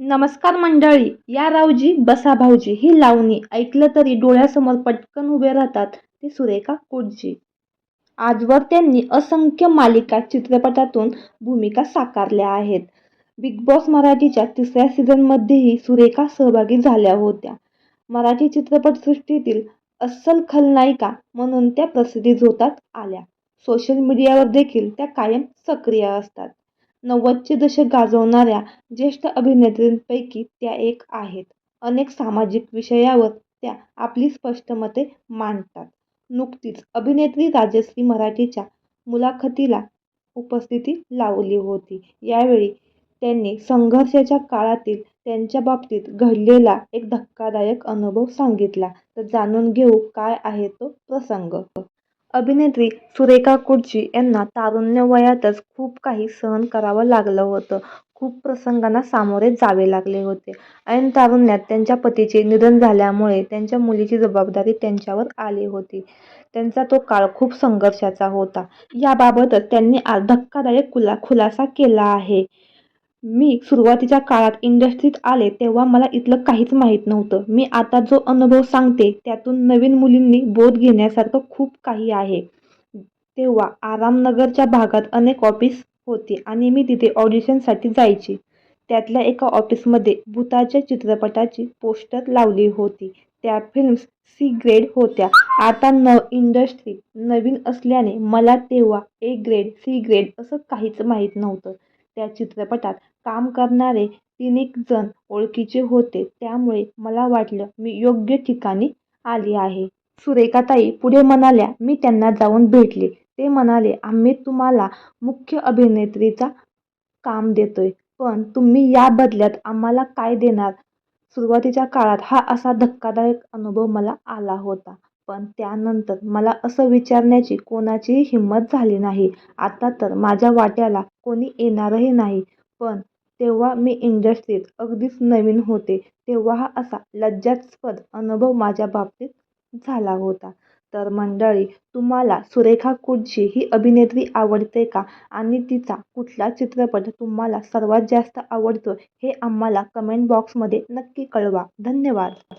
नमस्कार मंडळी या रावजी बसा भाऊजी ही लावणी ऐकलं तरी डोळ्यासमोर पटकन उभे राहतात ते सुरेखा कोटजी. आजवर त्यांनी असंख्य मालिका चित्रपटातून भूमिका साकारल्या आहेत. बिग बॉस मराठीच्या तिसऱ्या सीझनमध्येही सुरेखा सहभागी झाल्या होत्या. मराठी चित्रपटसृष्टीतील अस्सल खलनायिका म्हणून त्या प्रसिद्धीस होतात आल्या. सोशल मीडियावर देखील त्या कायम सक्रिय असतात. नव्वदचे दशक गाजवणाऱ्या ज्येष्ठ अभिनेत्रींपैकी त्या एक आहेत. अनेक सामाजिक विषयावर त्या आपली स्पष्ट मते मांडतात. नुकतीच अभिनेत्री राजश्री मराठीच्या मुलाखतीला उपस्थिती लावली होती. यावेळी त्यांनी संघर्षाच्या काळातील त्यांच्या बाबतीत घडलेला एक धक्कादायक अनुभव सांगितला. तर जाणून घेऊ काय आहे तो प्रसंग. अभिनेत्री सुरेखा कोटजी यांना तारुण्य वयातच खूप काही सहन करावं लागलं होतं. खूप प्रसंगांना सामोरे जावे लागले होते. ऐन तारुण्यात त्यांच्या पतीचे निधन झाल्यामुळे त्यांच्या मुलीची जबाबदारी त्यांच्यावर आली होती. त्यांचा तो काळ खूप संघर्षाचा होता. याबाबतच त्यांनी आज धक्कादायक खुला खुलासा केला आहे. मी सुरुवातीच्या काळात इंडस्ट्रीत आले तेव्हा मला इथलं काहीच माहीत नव्हतं. मी आता जो अनुभव सांगते त्यातून नवीन मुलींनी बोध घेण्यासारखं खूप काही आहे. तेव्हा आरामनगरच्या भागात अनेक ऑफिस होती आणि मी तिथे ऑडिशनसाठी जायची. त्यातल्या एका ऑफिसमध्ये भूताच्या चित्रपटाची पोस्टर लावली होती. त्या फिल्म्स सी ग्रेड होत्या. आता न इंडस्ट्री नवीन असल्याने मला तेव्हा ए ग्रेड सी ग्रेड असं काहीच माहीत नव्हतं. त्या चित्रपटात काम करणारे तीन एक जण ओळखीचे होते. त्यामुळे मला वाटलं मी योग्य ठिकाणी आली आहे. सुरेखाताई पुढे म्हणाल्या मी त्यांना जाऊन भेटले. ते म्हणाले आम्ही तुम्हाला मुख्य अभिनेत्रीचा काम देतोय पण तुम्ही या बदल्यात आम्हाला काय देणार? सुरुवातीच्या काळात हा असा धक्कादायक अनुभव मला आला होता. पण त्यानंतर मला असं विचारण्याची कोणाचीही हिंमत झाली नाही. आता तर माझ्या वाट्याला कोणी येणारही नाही. पण तेव्हा मी इंडस्ट्रीत अगदीच नवीन होते. तेव्हा हा असा लज्जास्पद अनुभव माझ्या बाबतीत झाला होता. तर मंडळी तुम्हाला सुरेखा कुडची ही अभिनेत्री आवडते का? आणि तिचा कुठला चित्रपट तुम्हाला सर्वात जास्त आवडतो हे आम्हाला कमेंट बॉक्समध्ये नक्की कळवा. धन्यवाद.